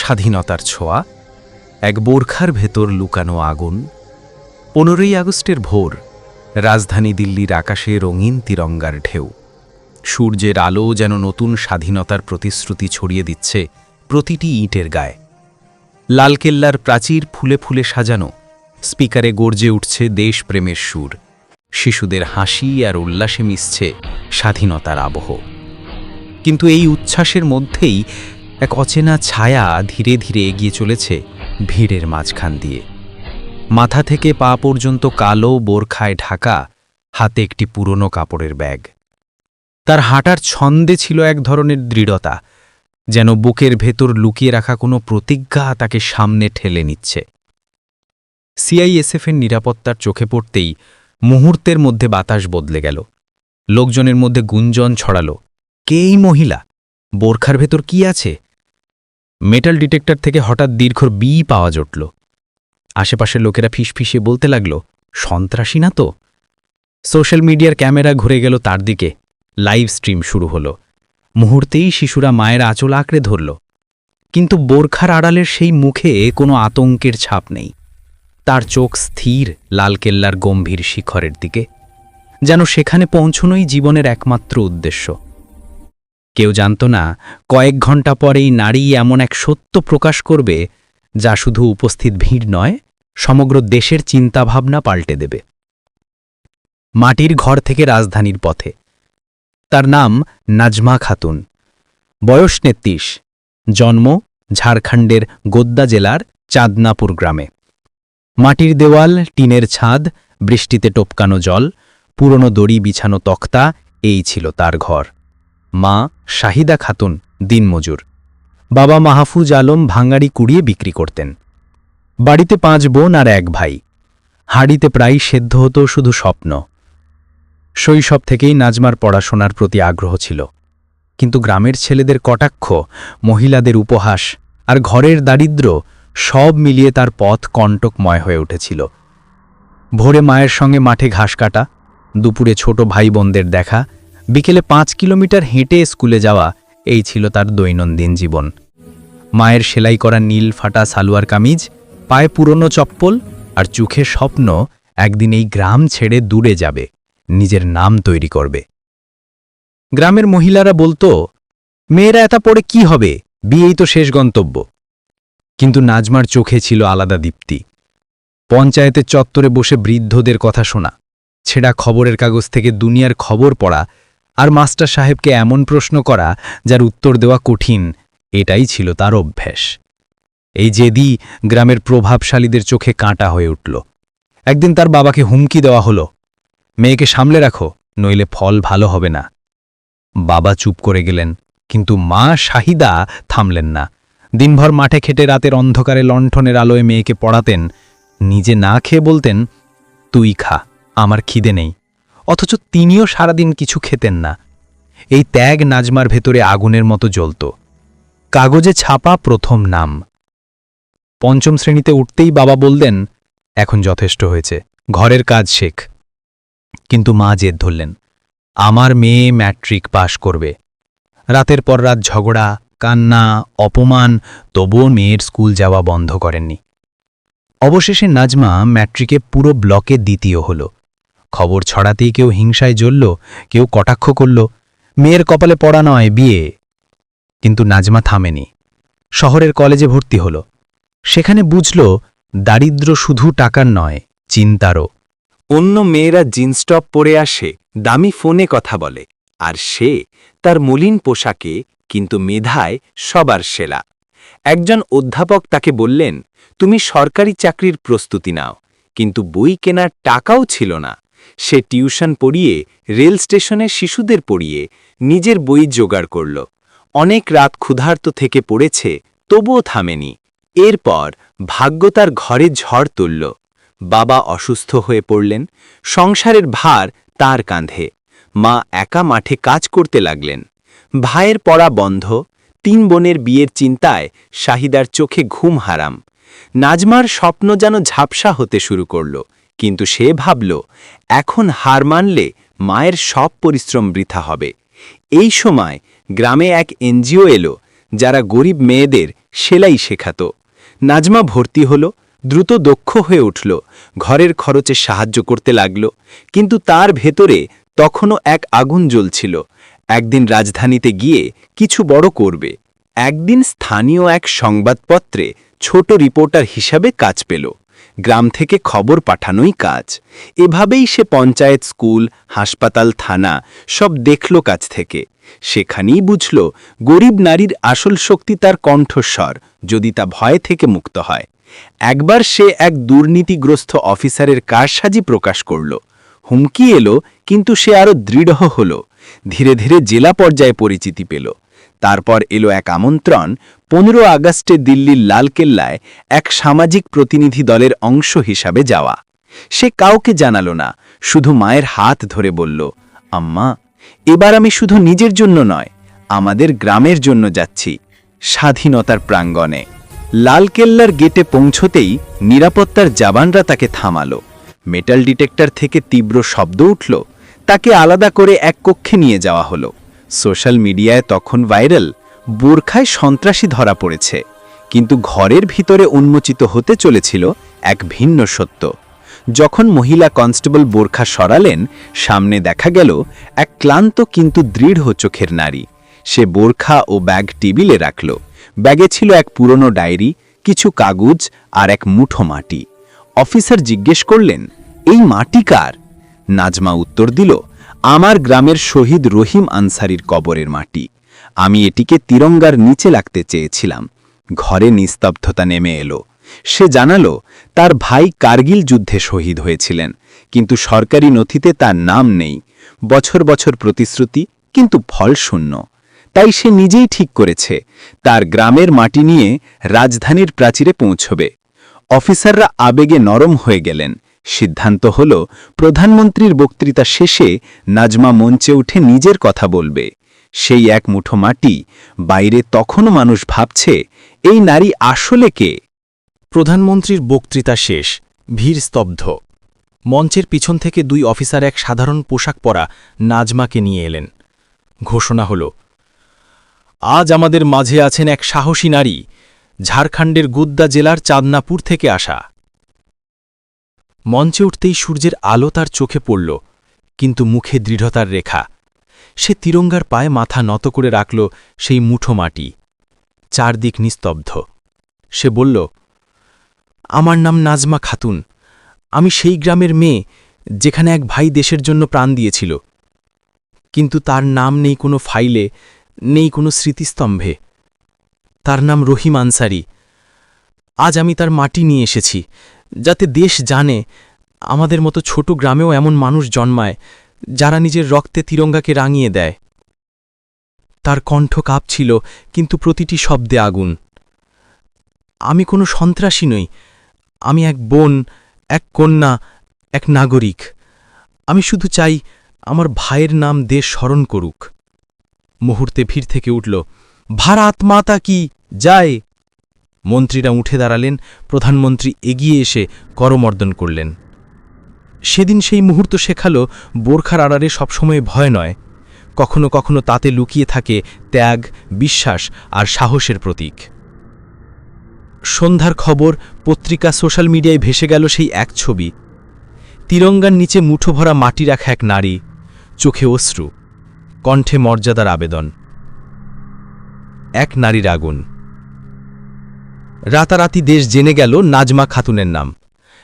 স্বাধীনতার ছোঁয়া, এক বোরখার ভেতর লুকানো আগুন। পনেরোই আগস্টের ভোর, রাজধানী দিল্লির আকাশে রঙিন তিরঙ্গার ঢেউ। সূর্যের আলো যেন নতুন স্বাধীনতার প্রতিশ্রুতি ছড়িয়ে দিচ্ছে প্রতিটি ইটের গায়ে। লালকেল্লার প্রাচীর ফুলে ফুলে সাজানো, স্পিকারে গর্জে উঠছে দেশপ্রেমের সুর। শিশুদের হাসি আর উল্লাসে মিশছে স্বাধীনতার আবহ। কিন্তু এই উচ্ছ্বাসের মধ্যেই এক অচেনা ছায়া ধীরে ধীরে এগিয়ে চলেছে ভিড়ের মাঝখান দিয়ে। মাথা থেকে পা পর্যন্ত কালো বোরখায় ঢাকা, হাতে একটি পুরনো কাপড়ের ব্যাগ। তার হাঁটার ছন্দে ছিল এক ধরনের দৃঢ়তা, যেন বুকের ভেতর লুকিয়ে রাখা কোনো প্রতিজ্ঞা তাকে সামনে ঠেলে নিচ্ছে। সিআইএসএফের নিরাপত্তার চোখে পড়তেই মুহূর্তের মধ্যে বাতাস বদলে গেল। লোকজনের মধ্যে গুঞ্জন ছড়ালো, কে এই মহিলা? বোরখার ভেতর কি আছে? মেটাল ডিটেক্টর থেকে হঠাৎ দীর্ঘর বি পাওয়া জটল। আশেপাশের লোকেরা ফিসফিসে বলতে লাগল, সন্ত্রাসী না তো? সোশ্যাল মিডিয়ার ক্যামেরা ঘুরে গেল তার দিকে। লাইভ স্ট্রিম শুরু হলো। মুহূর্তেই শিশুরা মায়ের আঁচল আঁকড়ে ধরল। কিন্তু বোরখার আড়ালের সেই মুখে কোনো আতঙ্কের ছাপ নেই। তার চোখ স্থির লালকেল্লার গম্ভীর শিখরের দিকে। যেন সেখানে পৌঁছনোই জীবনের একমাত্র উদ্দেশ্য। কেউ জানত না, কয়েক ঘণ্টা পরেই নারী এমন এক সত্য প্রকাশ করবে, যা শুধু উপস্থিত ভিড় নয়, সমগ্র দেশের চিন্তাভাবনা পাল্টে দেবে। মাটির ঘর থেকে রাজধানীর পথে। তার নাম নাজমা খাতুন। বয়স নেত্রিশ জন্ম ঝাড়খণ্ডের গোদ্দা জেলার চাঁদনাপুর গ্রামে। মাটির দেওয়াল, টিনের ছাদ, বৃষ্টিতে টপকানো জল, পুরনো দড়ি বিছানো তক্তা, এই ছিল তার ঘর। মা শাহিদা খাতুন দিনমজুর। বাবা মাহফুজ আলম ভাঙাড়ি কুড়িয়ে বিক্রি করতেন। বাড়িতে পাঁচ বোন আর এক ভাই। হাড়িতে প্রায় সেদ্ধ হতো শুধু স্বপ্ন। শৈশব থেকেই নাজমার পড়াশোনার প্রতি আগ্রহ ছিল। কিন্তু গ্রামের ছেলেদের কটাক্ষ, মহিলাদের উপহাস আর ঘরের দারিদ্র সব মিলিয়ে তার পথ কণ্টকময় হয়ে উঠেছিল। ভোরে মায়ের সঙ্গে মাঠে ঘাস কাটা, দুপুরে ছোট ভাই বোনদের দেখা বিকেলে পাঁচ কিলোমিটার হেঁটে স্কুলে যাওয়া, এই ছিল তার দৈনন্দিন জীবন। মায়ের সেলাই করা নীল ফাটা সালোয়ার কামিজ, পায়ে পুরনো চপ্পল আর চোখে স্বপ্ন একদিন এই গ্রাম ছেড়ে দূরে যাবে, নিজের নাম তৈরি করবে। গ্রামের মহিলারা বলতো, মেয়েরা এতা পড়ে কি হবে? বিয়েই তো শেষ গন্তব্য। কিন্তু নাজমার চোখে ছিল আলাদা দীপ্তি। পঞ্চায়েতের চত্বরে বসে বৃদ্ধদের কথা শোনা, ছেঁড়া খবরের কাগজ থেকে দুনিয়ার খবর পড়া আর মাস্টার সাহেবকে এমন প্রশ্ন করা, যার উত্তর দেওয়া কঠিন, এটাই ছিল তার অভ্যেস। এই জেদি গ্রামের প্রভাবশালীদের চোখে কাঁটা হয়ে উঠল। একদিন তার বাবাকে হুমকি দেওয়া হলো, মেয়েকে সামলে রাখো, নইলে ফল ভালো হবে না। বাবা চুপ করে গেলেন, কিন্তু মা শাহিদা থামলেন না। দিনভর মাঠে খেটে রাতের অন্ধকারে লণ্ঠনের আলোয় মেয়েকে পড়াতেন, নিজে না খেয়ে বলতেন, তুই খা, আমার খিদে নেই। অথচ তিনিও সারাদিন কিছু খেতেন না। এই ত্যাগ নাজমার ভেতরে আগুনের মতো জ্বলত। কাগজে ছাপা প্রথম নাম। পঞ্চম শ্রেণীতে উঠতেই বাবা বললেন, এখন যথেষ্ট হয়েছে, ঘরের কাজ শেখ। কিন্তু মা জেদ ধরলেন, আমার মেয়ে ম্যাট্রিক পাশ করবে। রাতের পর রাত ঝগড়া, কান্না, অপমান, তবুও মেয়ের স্কুল যাওয়া বন্ধ করেননি। অবশেষে নাজমা ম্যাট্রিকে পুরো ব্লকে দ্বিতীয় হল। খবর ছড়াতেই কেউ হিংসায় জ্বলল, কেউ কটাক্ষ করল, মেয়ের কপালে পড়া নয়, বিয়ে। কিন্তু নাজমা থামেনি। শহরের কলেজে ভর্তি হল। সেখানে বুঝল দারিদ্র শুধু টাকার নয়, চিন্তারও। অন্য মেয়েরা জিন্স টপ পরে আসে, দামি ফোনে কথা বলে, আর সে তার মলিন পোশাকে, কিন্তু মেধায় সবার সেরা। একজন অধ্যাপক তাকে বললেন, তুমি সরকারি চাকরির প্রস্তুতি নাও, কিন্তু বই কেনার টাকাও ছিল না। সে টিউশন পড়িয়ে রেল স্টেশনে শিশুদের পড়িয়ে নিজের বই জোগাড় করল। অনেক রাত ক্ষুধার্ত থেকে পড়েছে, তবুও থামেনি। এরপর ভাগ্য তার ঘরে ঝড় তুলল। বাবা অসুস্থ হয়ে পড়লেন, সংসারের ভার তার কাঁধে। মা একা মাঠে কাজ করতে লাগলেন। ভাইয়ের পড়া বন্ধ, তিন বোনের বিয়ের চিন্তায় শাহিদার চোখে ঘুম হারাম। নাজমার স্বপ্ন যেন ঝাপসা হতে শুরু করল। কিন্তু সে ভাবল, এখন হার মানলে মায়ের সব পরিশ্রম বৃথা হবে। এই সময় গ্রামে এক এনজিও এলো, যারা গরিব মেয়েদের সেলাই শেখাত। নাজমা ভর্তি হল, দ্রুত দক্ষ হয়ে উঠল, ঘরের খরচে সাহায্য করতে লাগল, কিন্তু তার ভেতরে তখনও এক আগুন জ্বলছিল, একদিন রাজধানীতে গিয়ে কিছু বড় করবে। একদিন স্থানীয় এক সংবাদপত্রে ছোট রিপোর্টার হিসাবে কাজ পেল। গ্রাম থেকে খবর পাঠানোই কাজ। এভাবেই সে পঞ্চায়েত স্কুল, হাসপাতাল, থানা সব দেখল কাছ থেকে। সেখানেই বুঝল, গরিব নারীর আসল শক্তি তার কণ্ঠস্বর, যদি তা ভয় থেকে মুক্ত হয়। একবার সে এক দুর্নীতিগ্রস্ত অফিসারের কারসাজি প্রকাশ করল। হুমকি এলো, কিন্তু সে আরও দৃঢ় হল। ধীরে ধীরে জেলা পর্যায়ে পরিচিতি পেল। তারপর এলো এক আমন্ত্রণ। পনেরো আগস্টে দিল্লির লালকেল্লায় এক সামাজিক প্রতিনিধি দলের অংশ হিসাবে যাওয়া। সে কাউকে জানালো না, শুধু মায়ের হাত ধরে বলল, আম্মা, এবার আমি শুধু নিজের জন্য নয়, আমাদের গ্রামের জন্য যাচ্ছি, স্বাধীনতার প্রাঙ্গণে। লালকেল্লার গেটে পৌঁছতেই নিরাপত্তার জাবানরা তাকে থামালো। মেটাল ডিটেক্টর থেকে তীব্র শব্দ উঠল, তাকে আলাদা করে এক কক্ষে নিয়ে যাওয়া হলো। সোশ্যাল মিডিয়ায় তখন ভাইরাল, বোরখায় সন্ত্রাসী ধরা পড়েছে। কিন্তু ঘরের ভিতরে উন্মোচিত হতে চলেছিল এক ভিন্ন সত্য। যখন মহিলা কনস্টেবল বোরখা সরালেন, সামনে দেখা গেল এক ক্লান্ত কিন্তু দৃঢ় চোখের নারী। সে বোরখা ও ব্যাগ টেবিলে রাখল। ব্যাগে ছিল এক পুরনো ডায়েরি, কিছু কাগজ আর এক মুঠো মাটি। অফিসার জিজ্ঞেস করলেন, এই মাটি কার? নাজমা উত্তর দিল আমার গ্রামের শহীদ রহিম আনসারির কবরের মাটি। আমি এটিকে তিরঙ্গার নিচে লাগতে চেয়েছিলাম। ঘরে নিস্তব্ধতা নেমে এলো। সে জানালো, তার ভাই কার্গিল যুদ্ধে শহীদ হয়েছিলেন, কিন্তু সরকারি নথিতে তার নাম নেই। বছর বছর প্রতিশ্রুতি, কিন্তু ফল শূন্য। তাই সে নিজেই ঠিক করেছে, তার গ্রামের মাটি নিয়ে রাজধানীর প্রাচীরে পৌঁছবে। অফিসাররা আবেগে নরম হয়ে গেলেন। সিদ্ধান্ত হল, প্রধানমন্ত্রীর বক্তৃতা শেষে নাজমা মঞ্চে উঠে নিজের কথা বলবে। সেই এক মুঠো মাটি বাইরে তখনও মানুষ ভাবছে, এই নারী আসলে কে? প্রধানমন্ত্রীর বক্তৃতা শেষ, ভিড় স্তব্ধ। মঞ্চের পিছন থেকে দুই অফিসার এক সাধারণ পোশাক পরা নাজমাকে নিয়ে এলেন। ঘোষণা হল, আজ আমাদের মাঝে আছেন এক সাহসী নারী, ঝাড়খণ্ডের গুদ্দা জেলার চাঁদনাপুর থেকে আসা। মঞ্চে উঠতেই সূর্যের আলো তার চোখে পড়ল, কিন্তু মুখে দৃঢ়তার রেখা। সে তিরঙ্গার পায়ে মাথা নত করে রাখল সেই মুঠো মাটি। চারদিক নিস্তব্ধ। সে বলল, আমার নাম নাজমা খাতুন। আমি সেই গ্রামের মেয়ে যেখানে এক ভাই দেশের জন্য প্রাণ দিয়েছিল। কিন্তু তার নাম নেই কোনো ফাইলে, নেই কোনো স্মৃতিস্তম্ভে। তার নাম রহিম আনসারি। আজ আমি তার মাটি নিয়ে এসেছি। যাতে দেশ জানে, আমাদের মতো ছোট গ্রামেও এমন মানুষ জন্মায়, যারা নিজের রক্তে তিরঙ্গাকে রাঙিয়ে দেয়। তার কণ্ঠ কাঁপছিল, কিন্তু প্রতিটি শব্দে আগুন। আমি কোনো সন্ত্রাসী নই, আমি এক বোন, এক কন্যা, এক নাগরিক। আমি শুধু চাই আমার ভাইয়ের নাম দেশ স্মরণ করুক। মুহূর্তে ভিড় থেকে উঠল, ভারাত মাতা কি? যায় মন্ত্রীরা উঠে দাঁড়ালেন, প্রধানমন্ত্রী এগিয়ে এসে করমর্দন করলেন। সেদিন সেই মুহূর্ত শেখালো, বোরখার আড়ারে সবসময় ভয় নয়। কখনো কখনো তাতে লুকিয়ে থাকে ত্যাগ, বিশ্বাস আর সাহসের প্রতীক। সন্ধ্যার খবর, পত্রিকা, সোশ্যাল মিডিয়ায় ভেসে গেল সেই এক ছবি। তিরঙ্গার নিচে মুঠো ভরা মাটি রাখা এক নারী, চোখে অশ্রু, কণ্ঠে মর্যাদার আবেদন। এক নারীর আগুন। রাতারাতি দেশ জেনে গেল নাজমা খাতুনের নাম।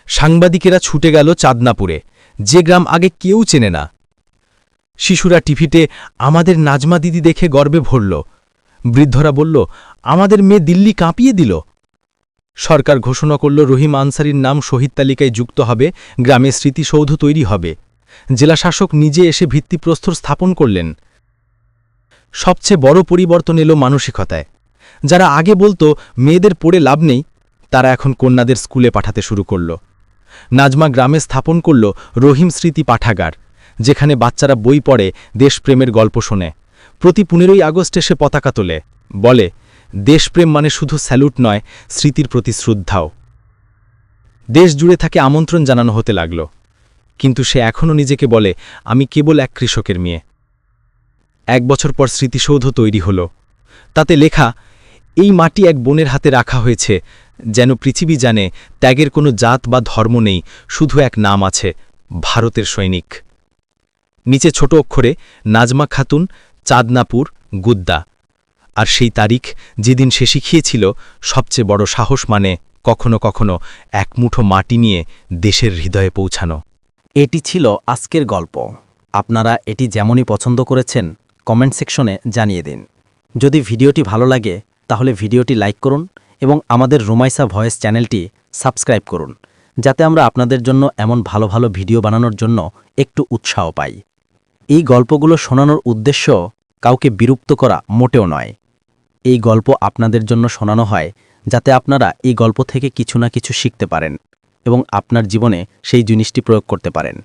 সাংবাদিকেরা ছুটে গেল চাঁদনাপুরে। যে গ্রাম আগে কেউ চেনে না। শিশুরা টিভিতে আমাদের নাজমা দিদি দেখে গর্বে ভরল। বৃদ্ধরা বলল, আমাদের মেয়ে দিল্লি কাঁপিয়ে দিল। সরকার ঘোষণা করল, রহিম আনসারির নাম শহীদ তালিকায় যুক্ত হবে, গ্রামে স্মৃতিসৌধ তৈরি হবে। জেলাশাসক নিজে এসে ভিত্তিপ্রস্তর স্থাপন করলেন। সবচেয়ে বড় পরিবর্তন এলো মানসিকতায়। যারা আগে বলতো মেয়েদের পড়ে লাভ নেই, তারা এখন কন্যাদের স্কুলে পাঠাতে শুরু করল। নাজমা গ্রামে স্থাপন করল রহিম স্মৃতি পাঠাগার, যেখানে বাচ্চারা বই পড়ে, দেশপ্রেমের গল্প শোনে। প্রতি পনেরোই আগস্টে সে পতাকা তোলে। বলে, দেশপ্রেম মানে শুধু স্যালুট নয়, স্মৃতির প্রতি শ্রদ্ধাও। দেশ জুড়ে তাকে আমন্ত্রণ জানানো হতে লাগল। কিন্তু সে এখনও নিজেকে বলে, আমি কেবল এক কৃষকের মেয়ে। এক বছর পর স্মৃতিসৌধ তৈরি হল। তাতে লেখা এই মাটি এক বোনের হাতে রাখা হয়েছে, যেন পৃথিবী জানে ত্যাগের কোনো জাত বা ধর্ম নেই, শুধু এক নাম আছে, ভারতের সৈনিক। নিচে ছোট অক্ষরে, নাজমা খাতুন, চাঁদনাপুর, গুদ্দা। আর সেই তারিখ যেদিন সে শিখিয়েছিল, সবচেয়ে বড় সাহস মানে কখনো কখনো এক মুঠো মাটি নিয়ে দেশের হৃদয়ে পৌঁছানো। এটি ছিল আজকের গল্প। আপনারা এটি যেমনই পছন্দ করেছেন, কমেন্ট সেকশনে জানিয়ে দিন। যদি ভিডিওটি ভালো লাগে তাহলে ভিডিওটি লাইক করুন এবং আমাদের রুমাইসা ভয়েস চ্যানেলটি সাবস্ক্রাইব করুন, যাতে আমরা আপনাদের জন্য এমন ভালো ভালো ভিডিও বানানোর জন্য একটু উৎসাহ পাই। এই গল্পগুলো শোনানোর উদ্দেশ্য কাউকে বিরক্ত করা মোটেও নয়। এই গল্প আপনাদের জন্য শোনানো হয় যাতে আপনারা এই গল্প থেকে কিছু না কিছু শিখতে পারেন এবং আপনার জীবনে সেই জিনিসটি প্রয়োগ করতে পারেন।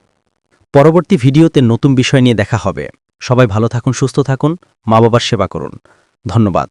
পরবর্তী ভিডিওতে নতুন বিষয় নিয়ে দেখা হবে। সবাই ভালো থাকুন, সুস্থ থাকুন মা বাবার সেবা করুন। ধন্যবাদ।